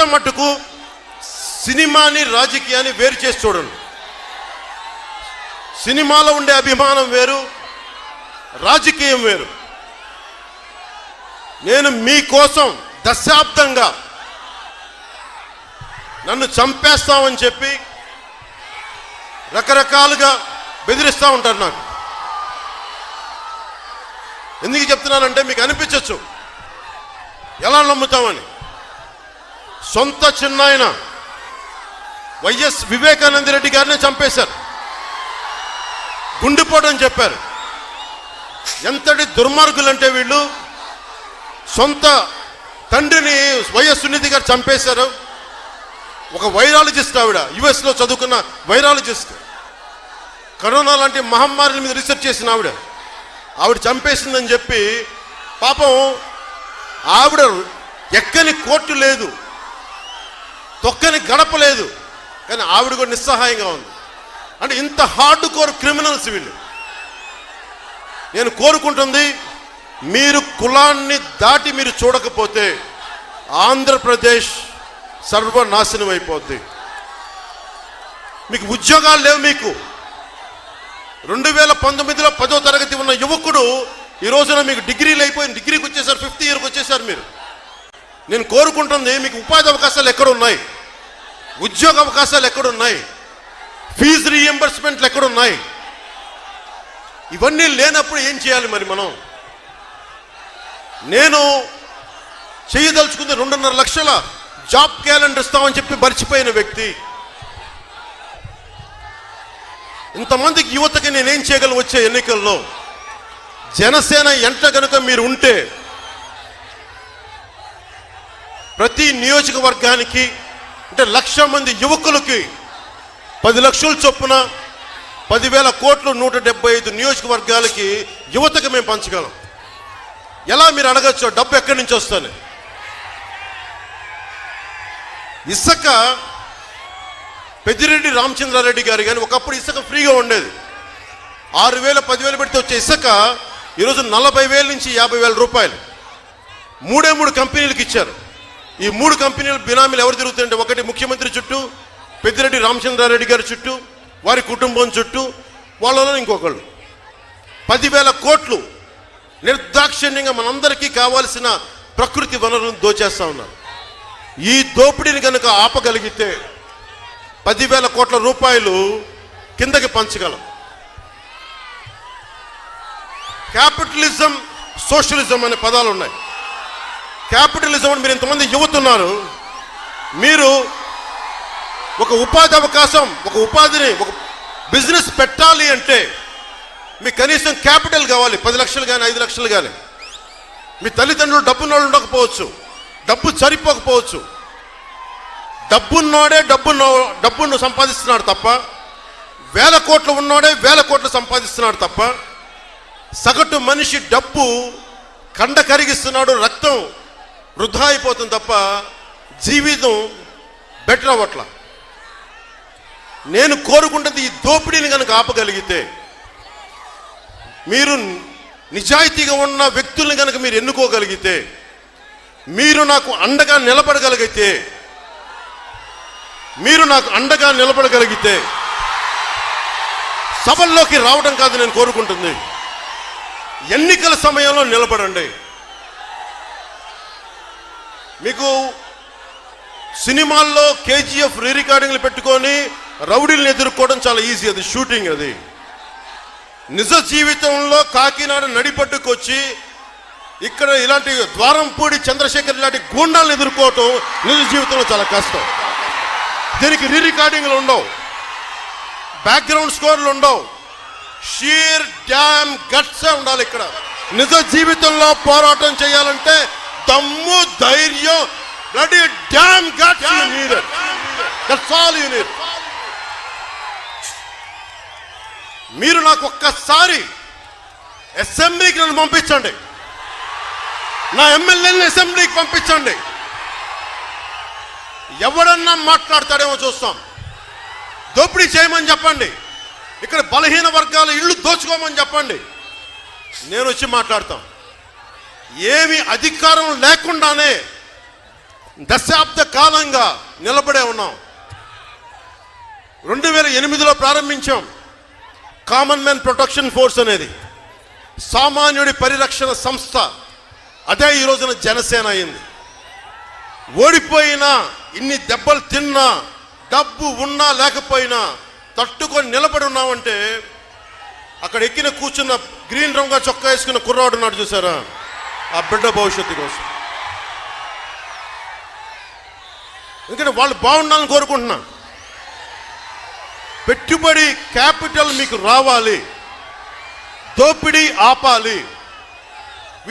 వీలైనంత మట్టుకు సినిమాని రాజకీయాన్ని వేరు చేసి చూడండి. సినిమాలో ఉండే అభిమానం వేరు రాజకీయం వేరు. నేను మీకోసం దశాబ్దంగా నన్ను చంపేస్తామని చెప్పి రకరకాలుగా బెదిరిస్తూ ఉంటారు నాకు. ఎందుకు చెప్తున్నానంటే మీకు అనిపించవచ్చు ఎలా నమ్ముతామని. సొంత చిన్నాయన వైఎస్ వివేకానంద రెడ్డి గారిని చంపేశారు. గుండిపోవడం అని చెప్పారు. ఎంతటి దుర్మార్గులంటే వీళ్ళు సొంత తండ్రిని వైఎస్ సునీతి గారు చంపేశారు. ఒక వైరాలజిస్ట్ ఆవిడ యుఎస్లో చదువుకున్న వైరాలజిస్ట్. కరోనా లాంటి మహమ్మారిని మీద రీసెర్చ్ చేసిన ఆవిడ. ఆవిడ చంపేసిందని చెప్పి పాపం ఆవిడ ఎక్కని కోర్టు లేదు. తొక్కని గడపలేదు. కానీ ఆవిడ కూడా నిస్సహాయంగా ఉంది. అంటే ఇంత హార్డ్ కోర్ క్రిమినల్స్ వీళ్ళు. నేను కోరుకుంటుంది మీరు కులాన్ని దాటి మీరు చూడకపోతే ఆంధ్రప్రదేశ్ సర్వనాశనం అయిపోద్ది. మీకు ఉద్యోగాలు లేవు మీకు. రెండు వేల పంతొమ్మిదిలో పదో తరగతి ఉన్న యువకుడు ఈ రోజున మీకు డిగ్రీలు అయిపోయి డిగ్రీకి వచ్చేసారు ఫిఫ్త్ ఇయర్కి వచ్చేసారు మీరు. నేను కోరుకుంటుంది మీకు ఉపాధి అవకాశాలు ఎక్కడ ఉన్నాయి ఉద్యోగ అవకాశాలు ఎక్కడున్నాయి? ఫీజు రీఎంబర్స్మెంట్లు ఎక్కడున్నాయి? ఇవన్నీ లేనప్పుడు ఏం చేయాలి మరి మనం? నేను చేయదలుచుకుంది రెండున్నర లక్షల జాబ్ క్యాలెండర్ ఇస్తామని చెప్పి మర్చిపోయిన వ్యక్తి. ఇంతమందికి యువతకి నేనేం చేయగలను వచ్చే ఎన్నికల్లో? జనసేన ఎంట కనుక మీరు ఉంటే ప్రతి నియోజకవర్గానికి అంటే లక్ష మంది యువకులకి పది లక్షల చొప్పున పదివేల కోట్లు నూట డెబ్బై ఐదు నియోజకవర్గాలకి యువతకు మేము పంచగలం. ఎలా మీరు అడగచ్చు డబ్బు ఎక్కడి నుంచి వస్తుంది? ఇసుక పెద్దిరెడ్డి రామచంద్రారెడ్డి గారు కానీ ఒకప్పుడు ఇసుక ఫ్రీగా ఉండేది. ఆరు వేల పదివేలు పెడితే వచ్చే ఇసుక ఈరోజు నలభై వేల నుంచి యాభై వేల రూపాయలు. మూడే మూడు కంపెనీలకు ఇచ్చారు. ఈ మూడు కంపెనీల బినామీలు ఎవరు తిరుగుతుంటే ఒకటి ముఖ్యమంత్రి చుట్టూ పెద్దిరెడ్డి రామచంద్రారెడ్డి గారి చుట్టూ వారి కుటుంబం చుట్టూ వాళ్ళలో ఇంకొకళ్ళు. పదివేల కోట్లు నిర్దాక్షిణ్యంగా మనందరికీ కావాల్సిన ప్రకృతి వనరులను దోచేస్తా ఉన్నారు. ఈ దోపిడీని కనుక ఆపగలిగితే పదివేల కోట్ల రూపాయలు కిందకి పంచగలం. క్యాపిటలిజం సోషలిజం అనే పదాలు ఉన్నాయి. క్యాపిటలిజం అని మీరు ఇంతమంది చెబుతున్నారు. మీరు ఒక ఉపాధి అవకాశం ఒక ఉపాధిని ఒక బిజినెస్ పెట్టాలి అంటే మీకు కనీసం క్యాపిటల్ కావాలి పది లక్షలు కానీ ఐదు లక్షలు కానీ మీ తల్లిదండ్రులు డబ్బున్నోళ్ళు ఉండకపోవచ్చు డబ్బు సరిపోకపోవచ్చు. డబ్బున్నోడే డబ్బున్నో డబ్బును సంపాదిస్తున్నాడు తప్ప వేల కోట్లు ఉన్నోడే వేల కోట్లు సంపాదిస్తున్నాడు తప్ప సగటు మనిషి డబ్బు కండ కరిగిస్తున్నాడు రక్తం వృధా అయిపోతుంది తప్ప జీవితం బెటర్ అవ్వట్ల. నేను కోరుకుంటుంది ఈ దోపిడీని కనుక ఆపగలిగితే మీరు నిజాయితీగా ఉన్న వ్యక్తుల్ని కనుక మీరు ఎన్నుకోగలిగితే మీరు నాకు అండగా నిలబడగలిగితే మీరు నాకు అండగా నిలబడగలిగితే సభల్లోకి రావడం కాదు నేను కోరుకుంటుంది. ఎన్నికల సమయంలో నిలబడండి. మీకు సినిమాల్లో కేజీఎఫ్ రీ రికార్డింగ్లు పెట్టుకొని రౌడీలను ఎదుర్కోవడం చాలా ఈజీ అది షూటింగ్ అది. నిజ జీవితంలో కాకినాడ నడిపట్టుకొచ్చి ఇక్కడ ఇలాంటి ద్వారంపూడి చంద్రశేఖర్ ఇలాంటి గూండాలను ఎదుర్కోవటం నిజ జీవితంలో చాలా కష్టం. దీనికి రీ రికార్డింగ్లు ఉండవు. బ్యాక్గ్రౌండ్ స్కోర్లు ఉండవు. షీర్ డ్యామ్ గట్స్ ఉండాలి ఇక్కడ. నిజ జీవితంలో పోరాటం చేయాలంటే దమ్ము ధైర్యం bloody damn guts you need that's all you need మీరు నాకు ఒక్కసారి అసెంబ్లీకి నన్ను పంపించండి. నా ఎమ్మెల్యేని అసెంబ్లీకి పంపించండి. ఎవడన్నా మాట్లాడతాడేమో చూస్తాం. దోపిడీ చేయమని చెప్పండి. ఇక్కడ బలహీన వర్గాల ఇళ్ళు దోచుకోమని చెప్పండి. నేను వచ్చి మాట్లాడతాం. ఏమి అధికారం లేకుండానే దశాబ్ద కాలంగా నిలబడే ఉన్నాం. రెండు వేల ఎనిమిదిలో ప్రారంభించాం. కామన్ మ్యాన్ ప్రొటెక్షన్ ఫోర్స్ అనేది సామాన్యుడి పరిరక్షణ సంస్థ. అదే ఈ రోజున జనసేన అయింది. ఓడిపోయినా ఇన్ని దెబ్బలు తిన్నా డబ్బు ఉన్నా లేకపోయినా తట్టుకొని నిలబడి ఉన్నామంటే అక్కడ ఎక్కిన కూర్చున్న గ్రీన్ రంగు చొక్కా వేసుకున్న కుర్రాడు ఉన్నాడు చూసారా? ఆ బిడ్డ భవిష్యత్తు కోసం. ఎందుకంటే వాళ్ళు బాగుండాలని కోరుకుంటున్నా పెట్టుబడి క్యాపిటల్ మీకు రావాలి. దోపిడీ ఆపాలి.